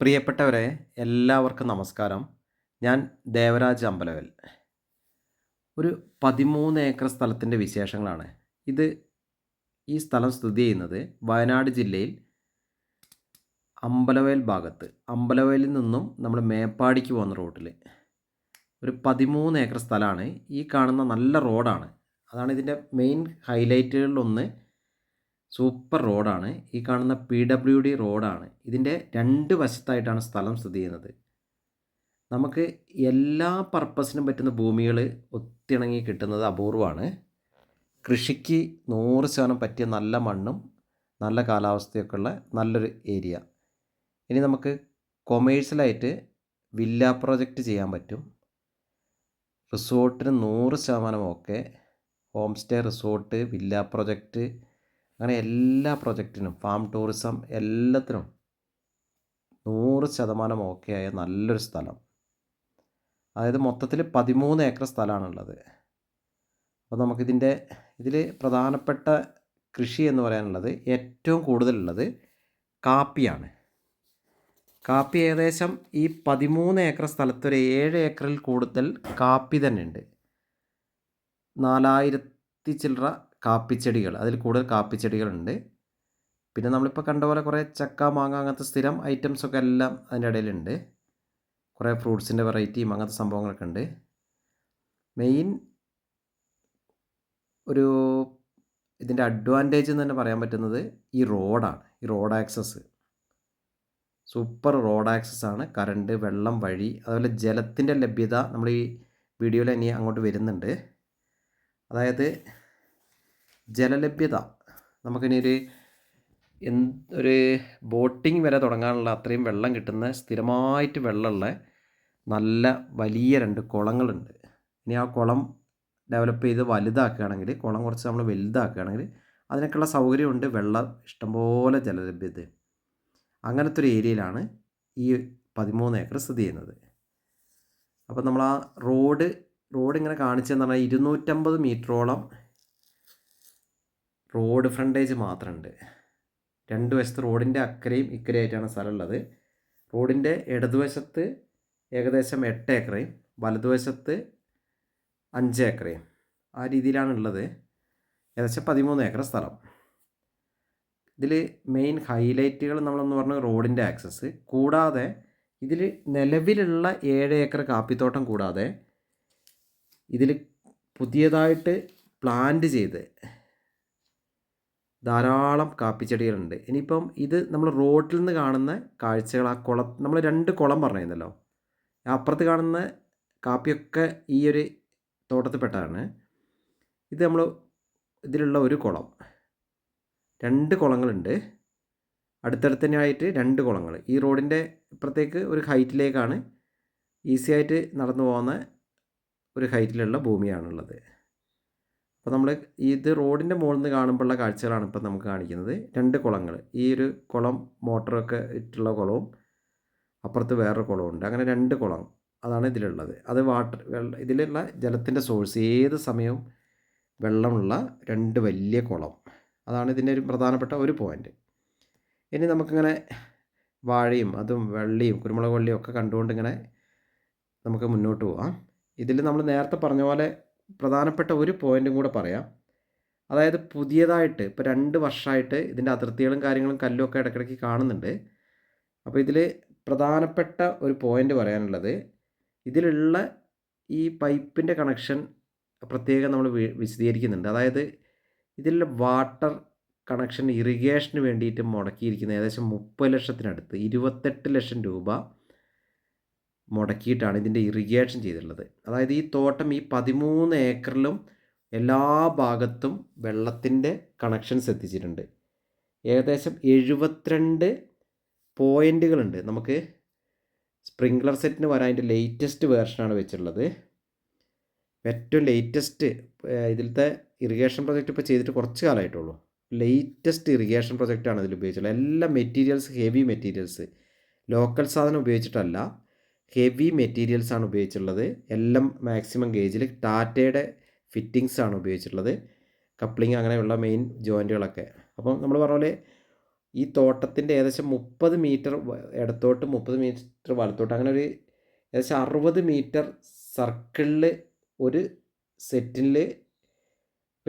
പ്രിയപ്പെട്ടവരെ എല്ലാവർക്കും നമസ്കാരം. ഞാൻ ദേവരാജ് അമ്പലവൽ. ഒരു പതിമൂന്ന് ഏക്കർ സ്ഥലത്തിന്റെ വിശേഷങ്ങളാണ്. ഇത് ഈ സ്ഥലം സ്ഥിതി ചെയ്യുന്നത് വയനാട് ജില്ലയിൽ അമ്പലവയൽ ഭാഗത്ത്. അമ്പലവയലിൽ നിന്നും നമ്മൾ മേപ്പാടിക്ക് പോകുന്ന റൂട്ടിൽ. ഒരു പതിമൂന്ന് ഏക്കർ സ്ഥലമാണ്. ഈ കാണുന്ന നല്ല റോഡാണ്. അതാണ് ഇതിന്റെ മെയിൻ ഹൈലൈറ്റുകളിലൊന്ന് സൂപ്പർ റോഡാണ്. ഈ കാണുന്ന പി ഡബ്ല്യു ഡി റോഡാണ്. ഇതിന്റെ രണ്ട് വശത്തായിട്ടാണ് സ്ഥലം സ്ഥിതി ചെയ്യുന്നത്. നമുക്ക് എല്ലാ പർപ്പസിനും പറ്റുന്ന ഭൂമികൾ ഒത്തിണങ്ങി കിട്ടുന്നത് അപൂർവമാണ്. കൃഷിക്ക് നൂറ് ശതമാനം പറ്റിയ നല്ല മണ്ണും നല്ല കാലാവസ്ഥയൊക്കെ ഉള്ള നല്ലൊരു ഏരിയ. ഇനി നമുക്ക് കൊമേഴ്ഷ്യലായിട്ട് വില്ല പ്രോജക്റ്റ് ചെയ്യാൻ പറ്റും. റിസോർട്ടിന് നൂറ് ശതമാനം okay home stay resort villa project അങ്ങനെ എല്ലാ പ്രൊജക്റ്റിനും ഫാം ടൂറിസം എല്ലാത്തിനും നൂറ് ശതമാനം ഓക്കെ ആയ നല്ലൊരു സ്ഥലം. അതായത് മൊത്തത്തിൽ പതിമൂന്ന് ഏക്കർ സ്ഥലമാണുള്ളത്. അപ്പോൾ നമുക്കിതിന്റെ ഇതിൽ പ്രധാനപ്പെട്ട കൃഷി എന്ന് പറയാനുള്ളത് ഏറ്റവും കൂടുതലുള്ളത് കാപ്പിയാണ്. കാപ്പി ഏകദേശം ഈ പതിമൂന്ന് ഏക്കർ സ്ഥലത്ത് ഒരു ഏഴ് ഏക്കറിൽ കൂടുതൽ കാപ്പി തന്നെ ഉണ്ട് നാലായിരത്തി ചില്ലറ കാപ്പിച്ചെടികൾ. അതിൽ കൂടുതൽ കാപ്പിച്ചെടികളുണ്ട്. പിന്നെ നമ്മളിപ്പോൾ കണ്ട പോലെ കുറേ ചക്ക മാങ്ങ അങ്ങനത്തെ സ്ഥിരം ഐറ്റംസൊക്കെ എല്ലാം അതിന്റെ ഇടയിലുണ്ട്. കുറേ ഫ്രൂട്ട്സിന്റെ വെറൈറ്റിയും അങ്ങനത്തെ സംഭവങ്ങളൊക്കെ ഉണ്ട്. മെയിൻ ഒരു ഇതിന്റെ അഡ്വാന്റേജ് എന്ന് തന്നെ പറയാൻ പറ്റുന്നത് ഈ റോഡാണ് ഈ road access super road access ആണ്. കറണ്ട് വെള്ളം വഴി അതുപോലെ ജലത്തിന്റെ ലഭ്യത നമ്മൾ ഈ വീഡിയോയിൽ ഇനി അങ്ങോട്ട് വരുന്നുണ്ട്. അതായത് ജലലഭ്യത. നമുക്കിനി ഒരു ഒരു ബോട്ടിംഗ് വരെ തുടങ്ങാനുള്ള അത്രയും വെള്ളം കിട്ടുന്ന സ്ഥിരമായിട്ട് വെള്ളമുള്ള നല്ല വലിയ രണ്ട് കുളങ്ങളുണ്ട്. ഇനി ആ കുളം ഡെവലപ്പ് ചെയ്ത് വലുതാക്കുകയാണെങ്കിൽ കുളം കുറച്ച് നമ്മൾ വലുതാക്കുകയാണെങ്കിൽ അതിനൊക്കെയുള്ള സൗകര്യമുണ്ട് വെള്ളം ഇഷ്ടംപോലെ ജലലഭ്യത. അങ്ങനത്തെ ഒരു ഏരിയയിലാണ് ഈ പതിമൂന്ന് ഏക്കർ സ്ഥിതി ചെയ്യുന്നത്. അപ്പോൾ നമ്മൾ ആ റോഡ് റോഡ് ഇങ്ങനെ കാണിച്ചതെന്ന് പറഞ്ഞാൽ ഇരുന്നൂറ്റമ്പത് മീറ്ററോളം റോഡ് ഫ്രണ്ടേജ് മാത്രമുണ്ട് രണ്ട് വശത്ത് റോഡിന്റെ അക്കരയും ഇക്കരയായിട്ടാണ് സ്ഥലമുള്ളത്. റോഡിന്റെ ഇടതുവശത്ത് ഏകദേശം എട്ട് ഏക്കറയും വലതുവശത്ത് അഞ്ച് ഏക്കറയും ആ രീതിയിലാണുള്ളത് ഏകദേശം പതിമൂന്ന് ഏക്കർ സ്ഥലം. ഇതിൽ മെയിൻ ഹൈലൈറ്റുകൾ നമ്മളെന്ന് പറഞ്ഞ റോഡിന്റെ ആക്സസ്. കൂടാതെ ഇതിൽ നിലവിലുള്ള ഏഴ് ഏക്കർ കാപ്പിത്തോട്ടം കൂടാതെ ഇതിൽ പുതിയതായിട്ട് പ്ലാന്റ് ചെയ്ത് ധാരാളം കാപ്പിച്ചെടികളുണ്ട്. ഇനിയിപ്പം ഇത് നമ്മൾ റോഡിൽ നിന്ന് കാണുന്ന കാഴ്ചകൾ ആ കുളം നമ്മൾ രണ്ട് കുളം പറഞ്ഞിരുന്നല്ലോ. അപ്പുറത്ത് കാണുന്ന കാപ്പിയൊക്കെ ഈ ഒരു തോട്ടത്തിൽപ്പെട്ടതാണ്. ഇത് നമ്മൾ ഇതിലുള്ള ഒരു കുളം. രണ്ട് കുളങ്ങളുണ്ട്. അടുത്തടുത്ത് രണ്ട് കുളങ്ങൾ. ഈ റോഡിന്റെ ഇപ്പുറത്തേക്ക് ഒരു ഹൈറ്റിലേക്കാണ് ഈസി ആയിട്ട് നടന്നു പോകുന്ന ഒരു ഹൈറ്റിലുള്ള ഭൂമിയാണുള്ളത്. അപ്പോൾ നമ്മൾ ഇത് റോഡിന്റെ മുകളിൽ നിന്ന് കാണുമ്പോഴുള്ള കാഴ്ചകളാണ് ഇപ്പം നമുക്ക് കാണിക്കുന്നത്. രണ്ട് കുളങ്ങൾ. ഈ ഒരു കുളം മോട്ടറൊക്കെ ഇട്ടുള്ള കുളവും അപ്പുറത്ത് വേറൊരു കുളമുണ്ട് അങ്ങനെ രണ്ട് കുളം അതാണ് ഇതിലുള്ളത്. അത് വാട്ടർ ഇതിലുള്ള ജലത്തിന്റെ സോഴ്സ് ഏത് സമയവും വെള്ളമുള്ള രണ്ട് വലിയ കുളം. അതാണ് ഇതിന്റെ ഒരു പ്രധാനപ്പെട്ട ഒരു പോയിന്റ്. ഇനി നമുക്കിങ്ങനെ വാഴയും അതും വെള്ളിയും കുരുമുളക് വള്ളിയും ഒക്കെ കണ്ടുകൊണ്ട് ഇങ്ങനെ നമുക്ക് മുന്നോട്ട് പോകാം ഇതിൽ നമ്മൾ നേരത്തെ പറഞ്ഞ പോലെ പ്രധാനപ്പെട്ട ഒരു പോയിന്റും കൂടെ പറയാം. അതായത് പുതിയതായിട്ട് ഇപ്പോൾ രണ്ട് വർഷമായിട്ട് ഇതിന്റെ അതിർത്തികളും കാര്യങ്ങളും കല്ലും ഒക്കെ ഇടയ്ക്കിടയ്ക്ക് കാണുന്നുണ്ട്. അപ്പോൾ ഇതിൽ പ്രധാനപ്പെട്ട ഒരു പോയിന്റ് പറയാനുള്ളത് ഇതിലുള്ള ഈ പൈപ്പിന്റെ കണക്ഷൻ പ്രത്യേകം നമ്മൾ വിശദീകരിക്കുന്നുണ്ട്. അതായത് ഇതിലുള്ള വാട്ടർ കണക്ഷൻ ഇറിഗേഷന് വേണ്ടിയിട്ട് മുടക്കിയിരിക്കുന്നത് ഏകദേശം മുപ്പത് ലക്ഷത്തിനടുത്ത് ഇരുപത്തെട്ട് ലക്ഷം രൂപ മുടക്കിയിട്ടാണ് ഇതിന്റെ ഇറിഗേഷൻ ചെയ്തിട്ടുള്ളത്. അതായത് ഈ തോട്ടം ഈ പതിമൂന്ന് ഏക്കറിലും എല്ലാ ഭാഗത്തും വെള്ളത്തിന്റെ കണക്ഷൻസ് എത്തിച്ചിട്ടുണ്ട്. ഏകദേശം എഴുപത്തിരണ്ട് പോയിന്റുകളുണ്ട് നമുക്ക് സ്പ്രിങ്ക്ലർ സെറ്റിന് വരാൻ അതിന്റെ ലേറ്റസ്റ്റ് വേർഷനാണ് വെച്ചിട്ടുള്ളത്. ഏറ്റവും ലേറ്റസ്റ്റ് ഇതിലത്തെ ഇറിഗേഷൻ പ്രൊജക്റ്റ് ഇപ്പോൾ ചെയ്തിട്ട് കുറച്ച് കാലമായിട്ടുള്ളൂ. ലേറ്റസ്റ്റ് ഇറിഗേഷൻ പ്രൊജക്റ്റാണ് ഇതിൽ ഉപയോഗിച്ചിട്ടുള്ളത്. എല്ലാ മെറ്റീരിയൽസ് ഹെവി മെറ്റീരിയൽസ് ലോക്കൽ സാധനം ഉപയോഗിച്ചിട്ടല്ല. ഹെവി മെറ്റീരിയൽസ് ആണ് ഉപയോഗിച്ചിട്ടുള്ളത്. എല്ലാം മാക്സിമം ഗേജിൽ ടാറ്റയുടെ ഫിറ്റിങ്സ് ആണ് ഉപയോഗിച്ചിട്ടുള്ളത്. കപ്ലിങ് അങ്ങനെയുള്ള മെയിൻ ജോയിന്റുകളൊക്കെ അപ്പം നമ്മൾ പറഞ്ഞ പോലെ ഈ തോട്ടത്തിന്റെ ഏകദേശം മുപ്പത് മീറ്റർ ഇടത്തോട്ട് മുപ്പത് മീറ്റർ വലത്തോട്ട് അങ്ങനെ ഒരു ഏകദേശം അറുപത് മീറ്റർ സർക്കിളിൽ ഒരു സെറ്റിൽ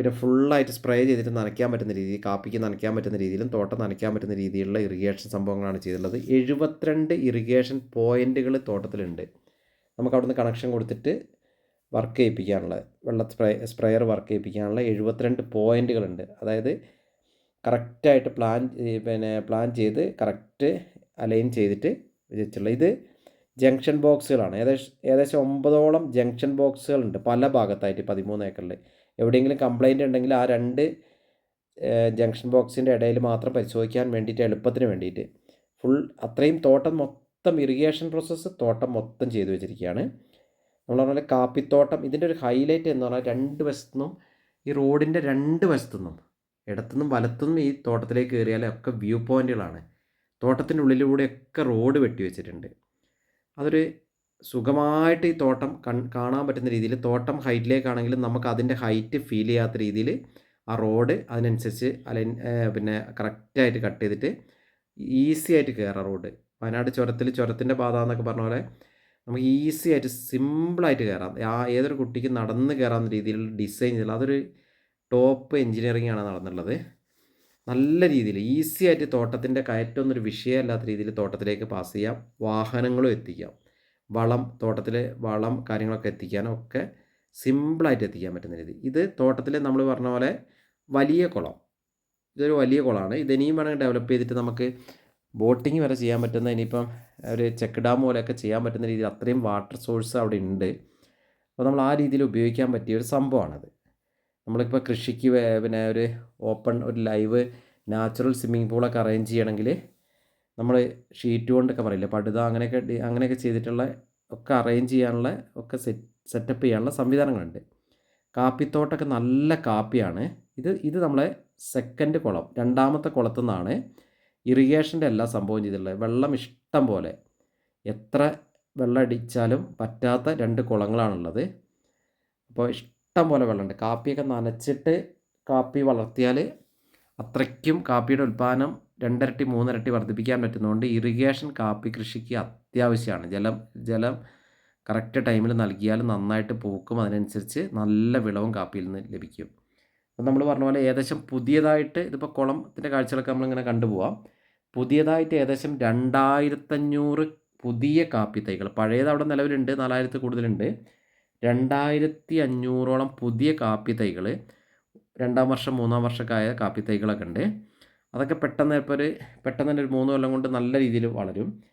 പിന്നെ ഫുള്ളായിട്ട് സ്പ്രേ ചെയ്തിട്ട് നനയ്ക്കാൻ പറ്റുന്ന രീതിയിൽ കാപ്പിക്ക് നനയ്ക്കാൻ പറ്റുന്ന രീതിയിലും തോട്ടം നനയ്ക്കാൻ പറ്റുന്ന രീതിയിലുള്ള ഇറിഗേഷൻ സംഭവങ്ങളാണ് ചെയ്തിട്ടുള്ളത്. എഴുപത്തിരണ്ട് ഇറിഗേഷൻ പോയിന്റുകൾ തോട്ടത്തിലുണ്ട്. നമുക്ക് അവിടുന്ന് കണക്ഷൻ കൊടുത്തിട്ട് വർക്ക് ചെയ്യിപ്പിക്കാനുള്ള വെള്ള സ്പ്രേ സ്പ്രെയർ വർക്ക് ചെയ്യിപ്പിക്കാനുള്ള എഴുപത്തിരണ്ട് പോയിന്റുകളുണ്ട് അതായത് കറക്റ്റായിട്ട് പ്ലാൻ പിന്നെ പ്ലാൻ ചെയ്ത് കറക്റ്റ് അലൈൻ ചെയ്തിട്ട് വെച്ചിട്ടുള്ള ഇത് ജംഗ്ഷൻ ബോക്സുകളാണ് ഏകദേശം ഏകദേശം ഒമ്പതോളം ജംഗ്ഷൻ ബോക്സുകളുണ്ട് പല ഭാഗത്തായിട്ട് പതിമൂന്ന് ഏക്കറിൽ എവിടെയെങ്കിലും കംപ്ലൈന്റ് ഉണ്ടെങ്കിൽ ആ രണ്ട് ജംഗ്ഷൻ ബോക്സിന്റെ ഇടയിൽ മാത്രം പരിശോധിക്കാൻ വേണ്ടിയിട്ട് എളുപ്പത്തിന് വേണ്ടിയിട്ട്. ഫുൾ അത്രയും തോട്ടം മൊത്തം ഇറിഗേഷൻ പ്രോസസ്സ് തോട്ടം മൊത്തം ചെയ്തു വെച്ചിരിക്കുകയാണ്. നമ്മൾ പറഞ്ഞാൽ കാപ്പിത്തോട്ടം ഇതിന്റെ ഒരു ഹൈലൈറ്റ് എന്ന് പറഞ്ഞാൽ രണ്ട് വശത്തുനിന്നും ഈ റോഡിന്റെ രണ്ട് വശത്തുനിന്നും ഇടത്തുനിന്നും വലത്തുനിന്നും ഈ തോട്ടത്തിലേക്ക് കയറിയാൽ ഒക്കെ വ്യൂ പോയിന്റുകളാണ് തോട്ടത്തിന്റെ ഉള്ളിലൂടെയൊക്കെ റോഡ് വെട്ടി വെച്ചിട്ടുണ്ട് അതൊരു സുഖമായിട്ട് ഈ തോട്ടം കൺ കാണാൻ പറ്റുന്ന രീതിയിൽ തോട്ടം ഹൈറ്റിലേക്കാണെങ്കിലും നമുക്ക് അതിന്റെ ഹൈറ്റ് ഫീൽ ചെയ്യാത്ത രീതിയിൽ ആ റോഡ് അതിനനുസരിച്ച് അലൈൻ പിന്നെ കറക്റ്റായിട്ട് കട്ട് ചെയ്തിട്ട് ഈസി ആയിട്ട് കയറാം റോഡ്. വയനാട് ചുരത്തിൽ ചുരത്തിന്റെ പാത എന്നൊക്കെ പറഞ്ഞ പോലെ നമുക്ക് ഈസി ആയിട്ട് സിമ്പിളായിട്ട് കയറാം. ആ ഏതൊരു കുട്ടിക്ക് നടന്ന് കയറാവുന്ന രീതിയിൽ ഡിസൈൻ ചെയ്തില്ല അതൊരു ടോപ്പ് എൻജിനീയറിംഗ് ആണ് നടന്നുള്ളത് നല്ല രീതിയിൽ ഈസി ആയിട്ട് തോട്ടത്തിന്റെ കയറ്റമൊന്നൊരു വിഷയമല്ലാത്ത രീതിയിൽ തോട്ടത്തിലേക്ക് പാസ് ചെയ്യാം. വാഹനങ്ങളും എത്തിക്കാം. വളം തോട്ടത്തിലെ വളം കാര്യങ്ങളൊക്കെ എത്തിക്കാനും ഒക്കെ സിമ്പിളായിട്ട് എത്തിക്കാൻ പറ്റുന്ന രീതി. ഇത് തോട്ടത്തിൽ നമ്മൾ പറഞ്ഞ പോലെ വലിയ കുളം. ഇതൊരു വലിയ കുളമാണ്. ഇതിനിയും വേണമെങ്കിൽ ഡെവലപ്പ് ചെയ്തിട്ട് നമുക്ക് ബോട്ടിങ് വരെ ചെയ്യാൻ പറ്റുന്ന ഇനിയിപ്പം ഒരു ചെക്ക് ഡാം പോലെയൊക്കെ ചെയ്യാൻ പറ്റുന്ന രീതിയിൽ അത്രയും വാട്ടർ സോഴ്സ് അവിടെ ഉണ്ട്. അപ്പോൾ നമ്മൾ ആ രീതിയിൽ ഉപയോഗിക്കാൻ പറ്റിയ ഒരു സംഭവമാണത്. നമ്മളിപ്പോൾ കൃഷിക്ക് പിന്നെ ഒരു ഓപ്പൺ ഒരു ലൈവ് നാച്ചുറൽ സ്വിമ്മിംഗ് പൂളൊക്കെ അറേഞ്ച് ചെയ്യണമെങ്കിൽ നമ്മൾ ഷീറ്റ് കൊണ്ടൊക്കെ പറയില്ല? പടുത അങ്ങനെയൊക്കെ അങ്ങനെയൊക്കെ ചെയ്തിട്ടുള്ള ഒക്കെ അറേഞ്ച് ചെയ്യാനുള്ള ഒക്കെ സെറ്റ് സെറ്റപ്പ് ചെയ്യാനുള്ള സംവിധാനങ്ങളുണ്ട്. കാപ്പിത്തോട്ടൊക്കെ നല്ല കാപ്പിയാണ്. ഇത് ഇത് നമ്മളെ സെക്കൻഡ് കുളം രണ്ടാമത്തെ കുളത്തു നിന്നാണ് ഇറിഗേഷന്റെ എല്ലാ സംഭവം ചെയ്തിട്ടുള്ളത്. വെള്ളം ഇഷ്ടം പോലെ. എത്ര വെള്ളം അടിച്ചാലും പറ്റാത്ത രണ്ട് കുളങ്ങളാണുള്ളത്. അപ്പോൾ ഇഷ്ടം പോലെ വെള്ളമുണ്ട്. കാപ്പിയൊക്കെ നനച്ചിട്ട് കാപ്പി വളർത്തിയാൽ അത്രയ്ക്കും കാപ്പിയുടെ ഉൽപ്പാദനം രണ്ടരട്ടി മൂന്നിരട്ടി വർദ്ധിപ്പിക്കാൻ പറ്റുന്നതുകൊണ്ട് ഇറിഗേഷൻ കാപ്പി കൃഷിക്ക് അത്യാവശ്യമാണ്. ജലം ജലം കറക്റ്റ് ടൈമിൽ നൽകിയാൽ നന്നായിട്ട് പൂക്കും. അതിനനുസരിച്ച് നല്ല വിളവും കാപ്പിയിൽ നിന്ന് ലഭിക്കും. അപ്പം നമ്മൾ പറഞ്ഞ പോലെ ഏകദേശം പുതിയതായിട്ട് ഇതിപ്പോൾ കുളത്തിന്റെ കാഴ്ചകളൊക്കെ നമ്മളിങ്ങനെ കണ്ടുപോവാം. പുതിയതായിട്ട് ഏകദേശം രണ്ടായിരത്തഞ്ഞൂറ് പുതിയ കാപ്പി തൈകൾ. പഴയത് അവിടെ നിലവിലുണ്ട് നാലായിരത്തി കൂടുതലുണ്ട്. രണ്ടായിരത്തി അഞ്ഞൂറോളം പുതിയ കാപ്പി തൈകൾ രണ്ടാം വർഷം മൂന്നാം വർഷമൊക്കെ കാപ്പി തൈകളൊക്കെ ഉണ്ട്. അതൊക്കെ പെട്ടെന്ന് ഇപ്പോൾ ഒരു പെട്ടെന്ന് തന്നെ ഒരു മൂന്ന് കൊല്ലം കൊണ്ട് നല്ല രീതിയിൽ വളരും.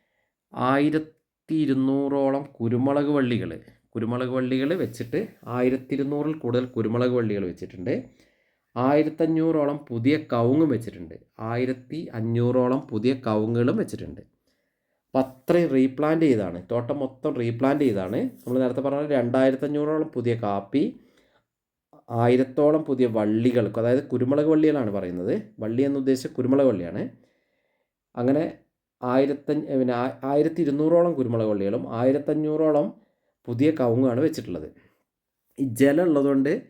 ആയിരത്തി ഇരുന്നൂറോളം കുരുമുളക് വള്ളികൾ കുരുമുളക് വള്ളികൾ വെച്ചിട്ട് ആയിരത്തി ഇരുന്നൂറിൽ കൂടുതൽ കുരുമുളക് വള്ളികൾ വെച്ചിട്ടുണ്ട്. ആയിരത്തഞ്ഞൂറോളം പുതിയ കവുങ്ങും വെച്ചിട്ടുണ്ട്. ആയിരത്തി അഞ്ഞൂറോളം പുതിയ കവുങ്ങുകളും വെച്ചിട്ടുണ്ട്. അപ്പം അത്രയും റീപ്ലാന്റ് ചെയ്താണ്. തോട്ടം മൊത്തം റീപ്ലാന്റ് ചെയ്താണ്. നമ്മൾ നേരത്തെ പറഞ്ഞ രണ്ടായിരത്തഞ്ഞൂറോളം പുതിയ കാപ്പി ആയിരത്തോളം പുതിയ വള്ളികൾക്ക് അതായത് കുരുമുളക് വള്ളികളാണ് പറയുന്നത്. വള്ളി എന്ന് ഉദ്ദേശിച്ച കുരുമുളക് വള്ളിയാണ്. അങ്ങനെ ആയിരത്തഞ്ഞ് പിന്നെ ആയിരത്തി ഇരുന്നൂറോളം കുരുമുളക് വള്ളികളും ആയിരത്തഞ്ഞൂറോളം പുതിയ കവുങ്ങാണ് വെച്ചിട്ടുള്ളത്. ഈ ജലം ഉള്ളതുകൊണ്ട്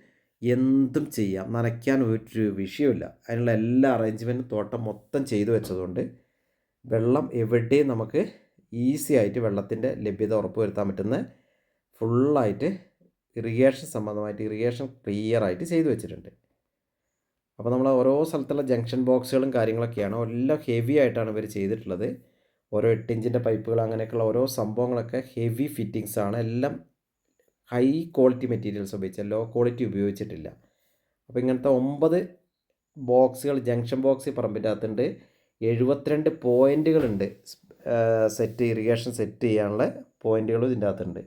എന്തും ചെയ്യാം. നനയ്ക്കാൻ ഒരു വിഷയമില്ല അതിനുള്ള എല്ലാ അറേഞ്ച്മെന്റും തോട്ടം മൊത്തം ചെയ്തു വെച്ചതുകൊണ്ട് വെള്ളം എവിടെയും നമുക്ക് ഈസി ആയിട്ട് വെള്ളത്തിന്റെ ലഭ്യത ഉറപ്പുവരുത്താൻ പറ്റുന്ന ഫുള്ളായിട്ട് ഇറിഗേഷൻ സംബന്ധമായിട്ട് ഇറിഗേഷൻ ക്ലിയർ ആയിട്ട് ചെയ്തു വെച്ചിട്ടുണ്ട്. അപ്പോൾ നമ്മൾ ഓരോ സ്ഥലത്തുള്ള ജംഗ്ഷൻ ബോക്സുകളും കാര്യങ്ങളൊക്കെയാണ് എല്ലാം ഹെവി ആയിട്ടാണ് ഇവർ ചെയ്തിട്ടുള്ളത്. ഓരോ എട്ട് ഇഞ്ചിന്റെ പൈപ്പുകൾ അങ്ങനെയൊക്കെയുള്ള ഓരോ സംഭവങ്ങളൊക്കെ ഹെവി ഫിറ്റിങ്സ് ആണ്. എല്ലാം ഹൈ ക്വാളിറ്റി മെറ്റീരിയൽസ് ഉപയോഗിച്ച ലോ ക്വാളിറ്റി ഉപയോഗിച്ചിട്ടില്ല. അപ്പോൾ ഇങ്ങനത്തെ ഒമ്പത് ബോക്സുകൾ ജംഗ്ഷൻ ബോക്സ് പറമ്പിന്റെ അകത്തുണ്ട്. എഴുപത്തിരണ്ട് പോയിന്റുകളുണ്ട് സെറ്റ് ഇറിഗേഷൻ സെറ്റ് ചെയ്യാനുള്ള പോയിന്റുകളും ഇതിന്റെ അകത്തുണ്ട്.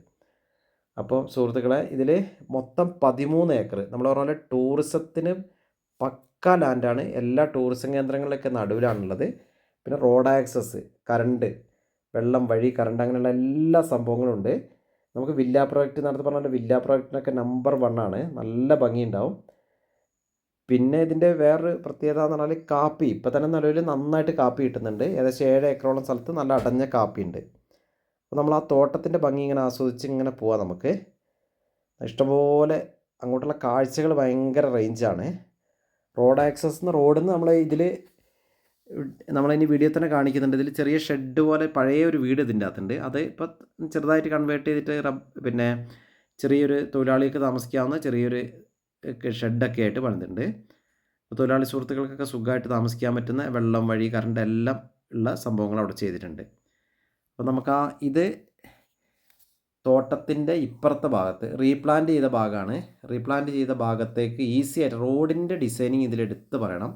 അപ്പോൾ സുഹൃത്തുക്കളെ ഇതിൽ മൊത്തം പതിമൂന്ന് ഏക്കർ. നമ്മൾ പറഞ്ഞ പോലെ ടൂറിസത്തിന് പക്ക ലാൻഡാണ് എല്ലാ ടൂറിസം കേന്ദ്രങ്ങളിലൊക്കെ നടുവിലാണുള്ളത്. പിന്നെ റോഡ് ആക്സസ് കറണ്ട് വെള്ളം വഴി കറണ്ട് അങ്ങനെയുള്ള എല്ലാ സംഭവങ്ങളും ഉണ്ട്. നമുക്ക് വില്ല പ്രോജക്റ്റ് നടത്തി പറഞ്ഞ വില്ല പ്രോജക്റ്റിനൊക്കെ നമ്പർ വൺ ആണ്. നല്ല ഭംഗിയുണ്ടാവും. പിന്നെ ഇതിന്റെ വേറൊരു പ്രത്യേകത എന്ന് പറഞ്ഞാൽ കാപ്പി. ഇപ്പോൾ തന്നെ നിലവിൽ നന്നായിട്ട് കാപ്പി കിട്ടുന്നുണ്ട്. ഏകദേശം ഏഴ് ഏക്കറോളം സ്ഥലത്ത് നല്ല അടഞ്ഞ കാപ്പി ഉണ്ട് അപ്പോൾ നമ്മൾ ആ തോട്ടത്തിന്റെ ഭംഗി ഇങ്ങനെ ആസ്വദിച്ച് ഇങ്ങനെ പോവാം നമുക്ക്. ഇഷ്ടംപോലെ അങ്ങോട്ടുള്ള കാഴ്ചകൾ ഭയങ്കര റേഞ്ചാണ് റോഡ് ആക്സസ് എന്ന് റോഡിൽ നിന്ന് നമ്മൾ ഇതിൽ നമ്മളിനി വീഡിയോ തന്നെ കാണിക്കുന്നുണ്ട്. ഇതിൽ ചെറിയ ഷെഡ് പോലെ പഴയ ഒരു വീട് ഇതിന്റെ അകത്തുണ്ട്. അത് ഇപ്പോൾ ചെറുതായിട്ട് കൺവേർട്ട് ചെയ്തിട്ട് റബ് പിന്നെ ചെറിയൊരു തൊഴിലാളികൾക്ക് താമസിക്കാവുന്ന ചെറിയൊരു ഷെഡൊക്കെ ആയിട്ട് അപ്പോൾ തൊഴിലാളി സുഹൃത്തുക്കൾക്കൊക്കെ സുഖമായിട്ട് താമസിക്കാൻ പറ്റുന്ന വെള്ളം വഴി കറണ്ട് എല്ലാം ഉള്ള സംഭവങ്ങൾ അവിടെ ചെയ്തിട്ടുണ്ട്. അപ്പോൾ നമുക്ക് ആ ഇത് തോട്ടത്തിന്റെ ഇപ്പുറത്തെ ഭാഗത്ത് റീപ്ലാന്റ് ചെയ്ത ഭാഗമാണ്. റീപ്ലാന്റ് ചെയ്ത ഭാഗത്തേക്ക് ഈസി ആയിട്ട് റോഡിന്റെ ഡിസൈനിങ് ഇതിലെടുത്ത് പറയണം.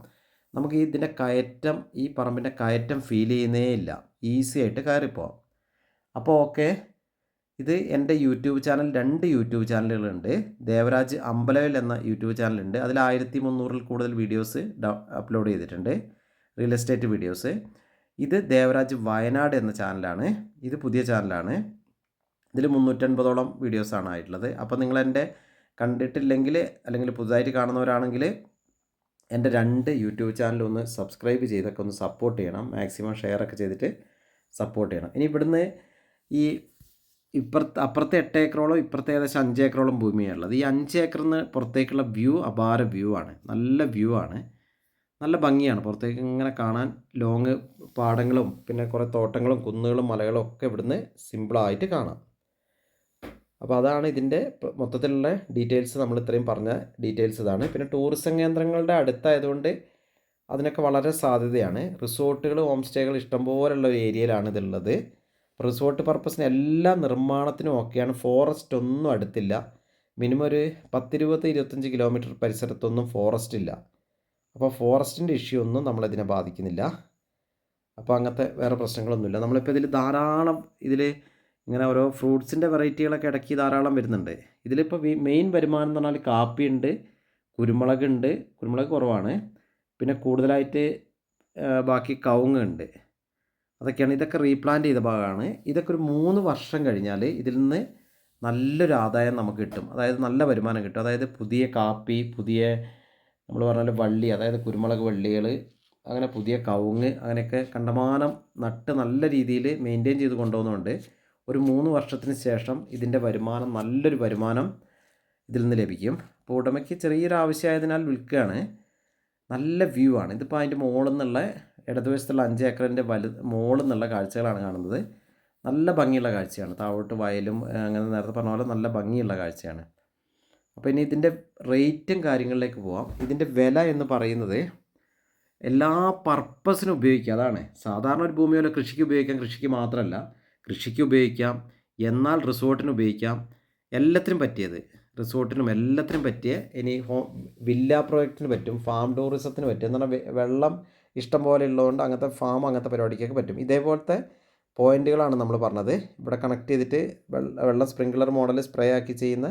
നമുക്ക് ഇതിന്റെ കയറ്റം ഈ പറമ്പിന്റെ കയറ്റം ഫീൽ ചെയ്യുന്നേ ഇല്ല. ഈസി ആയിട്ട് കയറിപ്പോവാം. അപ്പോൾ ഓക്കെ ഇത് എന്റെ യൂട്യൂബ് ചാനൽ രണ്ട് യൂട്യൂബ് ചാനലുകളുണ്ട്. ദേവരാജ് അമ്പലവിൽ എന്ന യൂട്യൂബ് ചാനലുണ്ട്. അതിൽ ആയിരത്തി മുന്നൂറിൽ കൂടുതൽ വീഡിയോസ് അപ്ലോഡ് ചെയ്തിട്ടുണ്ട്. റിയൽ എസ്റ്റേറ്റ് വീഡിയോസ് ഇത് ദേവരാജ് വയനാട് എന്ന ചാനലാണ് ഇത് പുതിയ ചാനലാണ് ഇതിൽ മുന്നൂറ്റൻപതോളം വീഡിയോസാണ് ആയിട്ടുള്ളത്. അപ്പോൾ നിങ്ങൾ എന്റെ കണ്ടിട്ടില്ലെങ്കിൽ അല്ലെങ്കിൽ പുതുതായിട്ട് കാണുന്നവരാണെങ്കിൽ എന്റെ രണ്ട് യൂട്യൂബ് ചാനൽ ഒന്ന് സബ്സ്ക്രൈബ് ചെയ്തൊക്കെ ഒന്ന് സപ്പോർട്ട് ചെയ്യണം. മാക്സിമം ഷെയർ ഒക്കെ ചെയ്തിട്ട് സപ്പോർട്ട് ചെയ്യണം. ഇനി ഇവിടുന്ന് ഈ ഇപ്പുറത്ത് അപ്പുറത്തെ എട്ട് ഏക്കറോളം ഇപ്പുറത്തെ ഏകദേശം അഞ്ച് ഏക്കറോളം ഭൂമിയാണുള്ളത്. ഈ അഞ്ച് ഏക്കറിന് പുറത്തേക്കുള്ള വ്യൂ അപാര വ്യൂ ആണ്. നല്ല വ്യൂ ആണ്. നല്ല ഭംഗിയാണ്. പുറത്തേക്ക് ഇങ്ങനെ കാണാൻ ലോങ് പാടങ്ങളും പിന്നെ കുറേ തോട്ടങ്ങളും കുന്നുകളും മലകളും ഒക്കെ ഇവിടുന്ന് സിമ്പിളായിട്ട് കാണാം. അപ്പോൾ അതാണ് ഇതിന്റെ മൊത്തത്തിലുള്ള ഡീറ്റെയിൽസ് നമ്മൾ ഇത്രയും പറഞ്ഞ ഡീറ്റെയിൽസ് ഇതാണ്. പിന്നെ ടൂറിസം കേന്ദ്രങ്ങളുടെ അടുത്തായതുകൊണ്ട് അതിനൊക്കെ വളരെ സാധ്യതയാണ്. റിസോർട്ടുകൾ ഹോം സ്റ്റേകൾ ഇഷ്ടംപോലുള്ള ഒരു ഏരിയയിലാണ് ഇതുള്ളത് റിസോർട്ട് പർപ്പസിന് എല്ലാ നിർമ്മാണത്തിനും ഒക്കെയാണ് ഫോറസ്റ്റ് ഒന്നും അടുത്തില്ല. മിനിമം ഒരു പത്തിരുപത് ഇരുപത്തഞ്ച് കിലോമീറ്റർ പരിസരത്തൊന്നും ഫോറസ്റ്റ് ഇല്ല. അപ്പോൾ ഫോറസ്റ്റിന്റെ ഇഷ്യൂ ഒന്നും നമ്മളതിനെ ബാധിക്കുന്നില്ല. അപ്പോൾ അങ്ങനത്തെ വേറെ പ്രശ്നങ്ങളൊന്നുമില്ല. നമ്മളിപ്പോൾ ഇതിൽ ധാരാളം ഇതിൽ ഇങ്ങനെ ഓരോ ഫ്രൂട്ട്സിന്റെ വെറൈറ്റികളൊക്കെ ഇടയ്ക്ക് ധാരാളം വരുന്നുണ്ട്. ഇതിലിപ്പോൾ മെയിൻ വരുമാനം എന്ന് പറഞ്ഞാൽ കാപ്പിയുണ്ട് കുരുമുളകുണ്ട് കുരുമുളക് കുറവാണ്. പിന്നെ കൂടുതലായിട്ട് ബാക്കി കവുങ്ങ് ഉണ്ട് അതൊക്കെയാണ്. ഇതൊക്കെ റീപ്ലാന്റ് ചെയ്ത ഭാഗമാണ്. ഇതൊക്കെ ഒരു മൂന്ന് വർഷം കഴിഞ്ഞാൽ ഇതിൽ നിന്ന് നല്ലൊരു ആദായം നമുക്ക് കിട്ടും. അതായത് നല്ല വരുമാനം കിട്ടും. അതായത് പുതിയ കാപ്പി പുതിയ നമ്മൾ പറഞ്ഞാൽ വള്ളി അതായത് കുരുമുളക് വള്ളികൾ അങ്ങനെ പുതിയ കവുങ്ങ് അങ്ങനെയൊക്കെ കണ്ടമാനം നട്ട് നല്ല രീതിയിൽ മെയിന്റെയിൻ ചെയ്ത് കൊണ്ടുപോകുന്നുണ്ട് ഒരു മൂന്ന് വർഷത്തിന് ശേഷം ഇതിന്റെ വരുമാനം നല്ലൊരു വരുമാനം ഇതിൽ നിന്ന് ലഭിക്കും. അപ്പോൾ ഉടമയ്ക്ക് ചെറിയൊരു ആവശ്യമായതിനാൽ വിൽക്കുകയാണ്. നല്ല വ്യൂ ആണ്. ഇതിപ്പോൾ അതിന്റെ മുകളിൽ നിന്നുള്ള ഇടതുവശത്തുള്ള അഞ്ച് ഏക്കറിന്റെ വലു മുകളിൽ നിന്നുള്ള കാഴ്ചകളാണ് കാണുന്നത്. നല്ല ഭംഗിയുള്ള കാഴ്ചയാണ്. താഴോട്ട് വയലും അങ്ങനെ നേരത്തെ പറഞ്ഞ പോലെ നല്ല ഭംഗിയുള്ള കാഴ്ചയാണ്. അപ്പോൾ ഇനി ഇതിന്റെ റേറ്റും കാര്യങ്ങളിലേക്ക് പോവാം. ഇതിന്റെ വില എന്ന് പറയുന്നത് എല്ലാ പർപ്പസിനും ഉപയോഗിക്കുക അതാണ്. സാധാരണ ഒരു ഭൂമി പോലെ കൃഷിക്ക് ഉപയോഗിക്കാം കൃഷിക്ക് മാത്രമല്ല. കൃഷിക്ക് ഉപയോഗിക്കാം എന്നാൽ റിസോർട്ടിന് ഉപയോഗിക്കാം. എല്ലാത്തിനും പറ്റിയത്. റിസോർട്ടിനും എല്ലാത്തിനും പറ്റിയ ഇനി ഹോ വില്ല പ്രോജക്റ്റിന് പറ്റും ഫാം ടൂറിസത്തിന് പറ്റും. എന്ന് പറഞ്ഞാൽ വെള്ളം ഇഷ്ടം പോലെ ഉള്ളതുകൊണ്ട് അങ്ങനത്തെ ഫാം അങ്ങനത്തെ പരിപാടിക്കൊക്കെ പറ്റും. ഇതേപോലത്തെ പോയിന്റുകളാണ് നമ്മൾ പറഞ്ഞത്. ഇവിടെ കണക്ട് ചെയ്തിട്ട് വെള്ളം സ്പ്രിങ്ക്ലർ മോഡൽ സ്പ്രേ ആക്കി ചെയ്യുന്ന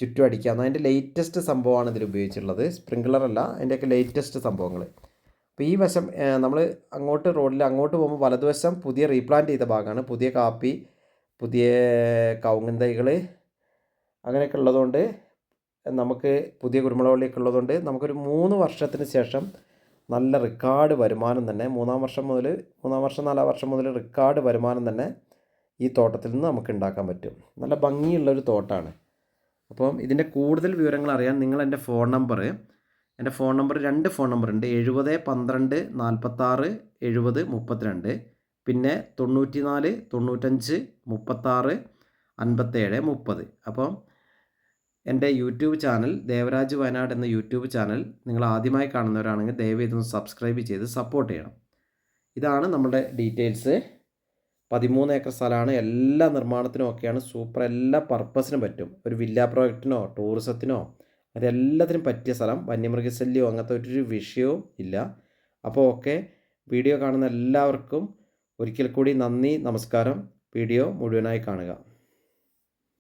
ചുറ്റും അടിക്കാം അതിന്റെ ലേറ്റസ്റ്റ് സംഭവമാണ് ഇതിൽ ഉപയോഗിച്ചിട്ടുള്ളത്. സ്പ്രിങ്ക്ലർ അല്ല അതിന്റെയൊക്കെ ലേറ്റസ്റ്റ് സംഭവങ്ങൾ. അപ്പോൾ ഈ വശം നമ്മൾ അങ്ങോട്ട് റോഡിൽ അങ്ങോട്ട് പോകുമ്പോൾ വലതുവശം പുതിയ റീപ്ലാന്റ് ചെയ്ത ഭാഗമാണ്. പുതിയ കാപ്പി പുതിയ കവുങ്ങൻ തൈകൾ അങ്ങനെയൊക്കെ ഉള്ളതുകൊണ്ട് നമുക്ക് പുതിയ കുരുമുളകൊള്ളിയൊക്കെ ഉള്ളതുകൊണ്ട് നമുക്കൊരു മൂന്ന് വർഷത്തിന് ശേഷം നല്ല റെക്കോർഡ് വരുമാനം തന്നെ. മൂന്നാം വർഷം മുതൽ മൂന്നാം വർഷം നാലാം വർഷം മുതൽ റെക്കോർഡ് വരുമാനം തന്നെ ഈ തോട്ടത്തിൽ നിന്ന് നമുക്ക് ഉണ്ടാക്കാൻ പറ്റും. നല്ല ഭംഗിയുള്ളൊരു തോട്ടമാണ് അപ്പം ഇതിന്റെ കൂടുതൽ വിവരങ്ങൾ അറിയാൻ നിങ്ങൾ എന്റെ ഫോൺ നമ്പർ എന്റെ ഫോൺ നമ്പർ രണ്ട് ഫോൺ നമ്പർ ഉണ്ട്. എഴുപത് പന്ത്രണ്ട് നാൽപ്പത്താറ് എഴുപത് മുപ്പത്തിരണ്ട്. പിന്നെ തൊണ്ണൂറ്റി നാല് തൊണ്ണൂറ്റഞ്ച് മുപ്പത്താറ് അൻപത്തേഴ് മുപ്പത്. അപ്പം എന്റെ യൂട്യൂബ് ചാനൽ ദേവരാജ് വയനാട് എന്ന യൂട്യൂബ് ചാനൽ നിങ്ങൾ ആദ്യമായി കാണുന്നവരാണെങ്കിൽ ദയവ് ഇതൊന്ന് സബ്സ്ക്രൈബ് ചെയ്ത് സപ്പോർട്ട് ചെയ്യണം. ഇതാണ് നമ്മുടെ ഡീറ്റെയിൽസ്. പതിമൂന്ന് ഏക്കർ സ്ഥലമാണ്. എല്ലാ നിർമ്മാണത്തിനും ഒക്കെയാണ് സൂപ്പർ എല്ലാ പർപ്പസിനും പറ്റും. ഒരു വില്ല പ്രോജക്റ്റിനോ ടൂറിസത്തിനോ അതെല്ലാത്തിനും പറ്റിയ സ്ഥലം. വന്യമൃഗശല്യമോ അങ്ങനത്തെ ഒരു വിഷയവും ഇല്ല. അപ്പോൾ ഓക്കെ വീഡിയോ കാണുന്ന എല്ലാവർക്കും ഒരിക്കൽ കൂടി നന്ദി നമസ്കാരം. വീഡിയോ മുഴുവനായി കാണുക.